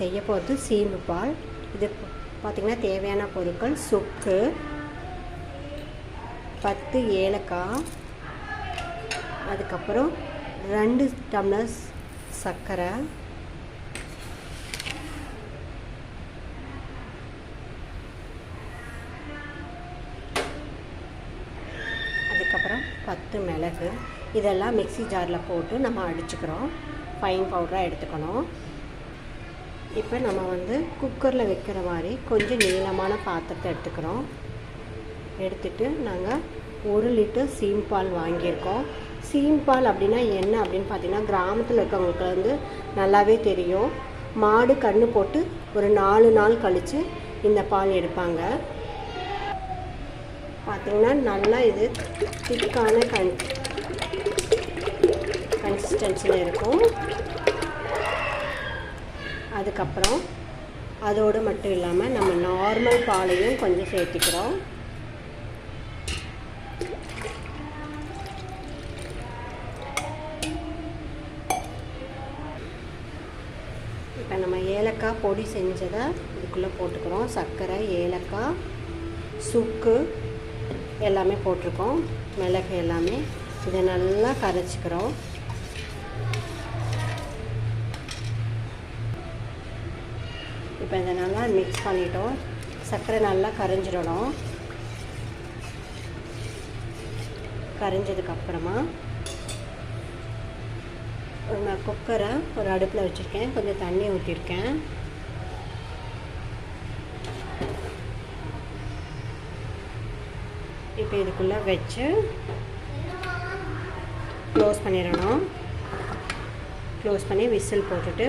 செய்ய போகிறது சீம்பு பால். இது பார்த்திங்கன்னா தேவையான பொருட்கள் சுக்கு பத்து ஏலக்காய் அதுக்கப்புறம் ரெண்டு டம்ளர்ஸ் சர்க்கரை அதுக்கப்புறம் பத்து மிளகு. இதெல்லாம் மிக்ஸி ஜாரில் போட்டு நம்ம அடிச்சுக்கிறோம். ஃபைன் பவுடராக எடுத்துக்கணும். இப்போ நம்ம வந்து குக்கரில் வைக்கிற மாதிரி கொஞ்சம் நீளமான பாத்திரத்தை எடுத்துக்கிறோம். எடுத்துட்டு நாங்கள் ஒரு லிட்டர் சீம்பால் வாங்கியிருக்கோம். சீம்பால் அப்படின்னா என்ன அப்படின்னு பார்த்தீங்கன்னா கிராமத்தில் இருக்கவங்களுக்கு வந்து நல்லாவே தெரியும். மாடு கன்று போட்டு ஒரு நாலு நாள் கழித்து இந்த பால் எடுப்பாங்க. பார்த்திங்கன்னா நல்லா இது திக்கான கன் கன்சிஸ்டன்சியில் இருக்கும். அதுக்கப்புறம் அதோடு மட்டும் இல்லாமல் நம்ம நார்மல் பாலையும் கொஞ்சம் சேர்த்துக்கிறோம். இப்போ நம்ம ஏலக்காய் பொடி செஞ்சதை இதுக்குள்ளே போட்டுக்கிறோம். சர்க்கரை ஏலக்காய் சுக்கு எல்லாமே போட்டிருக்கோம். மிளகு எல்லாமே இதை நல்லா கரைச்சிக்கிறோம். இப்போ இதை நல்லா மிக்ஸ் பண்ணிட்டோம். சர்க்கரை நல்லா கரைஞ்சிடணும். கரைஞ்சதுக்கப்புறமா நான் குக்கரை ஒரு அடுப்பில் வச்சுருக்கேன். கொஞ்சம் தண்ணி ஊற்றிருக்கேன் இப்போ இதுக்குள்ளே வச்சு க்ளோஸ் பண்ணிடணும். க்ளோஸ் பண்ணி விசில் போட்டுட்டு